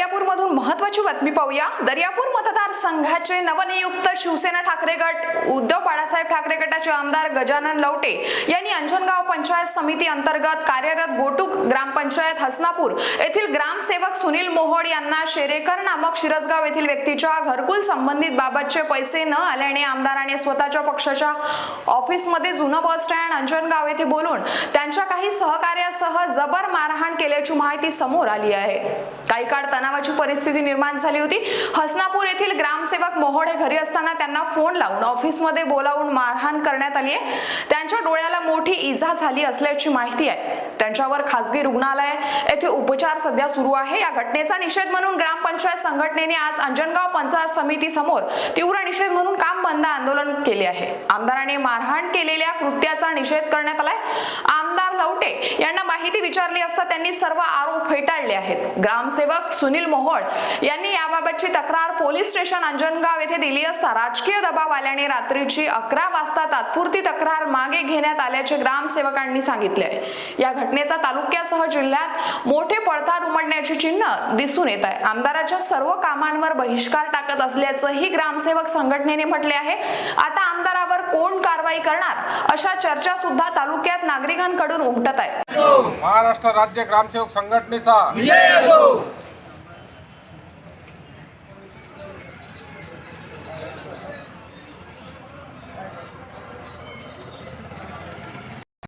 दर्यापूरमधून महत्वाची बातमी पाहूया. दर्यापूर मतदारसंघाचे नवनियुक्त शिवसेना ठाकरे गट उद्धव बाळासाहेब ठाकरे गटाचे आमदार गजानन लवटे यांनी अंजनगाव पंचायत समिती अंतर्गत कार्यरत गोटूक ग्रामपंचायत हसनापूर येथील ग्रामसेवक सुनील मोहोड यांना शेरेकर नामक शिरसगाव येथील व्यक्तीच्या घरकुल संबंधित बाबतचे पैसे न आल्याने आमदाराने स्वतःच्या पक्षाच्या ऑफिसमध्ये जुनं बस स्टँड अंजनगाव येथे बोलून त्यांच्या काही सहकार्यासह जबर मारहाण केल्याची माहिती समोर आली आहे. काही काळ तणावाची परिस्थिती निर्माण झाली होती. हसनापूर येथील ग्रामसेवक मोहोड हे घरी असताना त्यांना फोन लावून ऑफिसमध्ये बोलावून मारहाण करण्यात आली आहे. त्यांच्या डोळ्याला मोठी इजा झाली असल्याची माहिती आहे. त्यांच्यावर खासगी रुग्णालय येथे उपचार सध्या सुरू आहे. या घटनेचा निषेध म्हणून ग्रामपंचायत संघटनेने आज अंजनगाव पंचायत समिती समोर तीव्र निषेध म्हणून काम बंद आंदोलन केले आहे. आमदाराने मारहाण केलेल्या कृत्याचा निषेध करण्यात आलाय. आमदार लवटे यांना माहिती विचारली असता त्यांनी सर्व आरोप फेटाळले आहेत. ग्रामसेवक सुनील मोहोळ यांनी याबाबतची तक्रार पोलीस स्टेशन अंजनगाव येथे दिली असता राजकीय दबाव आल्याने रात्रीची अकरा वाजता तात्पुरती तक्रार मागे घेण्यात आल्याचे ग्रामसेवकांनी सांगितले या या घटनेचा तालुक्यासह जिल्ह्यात मोठे पडताळ उमटण्याची चिन्ह दिसून येत आहे. आमदाराच्या सर्व कामांवर बहिष्कार टाकत असल्याचंही ग्रामसेवक संघटनेने म्हटले आहे. आता आमदारावर कोण कारवाई करणार? अशा चर्चा सुद्धा तालुक्यात नागरिकांकडून उमटत आहे. महाराष्ट्र राज्य ग्रामसेवक संघटनेचा.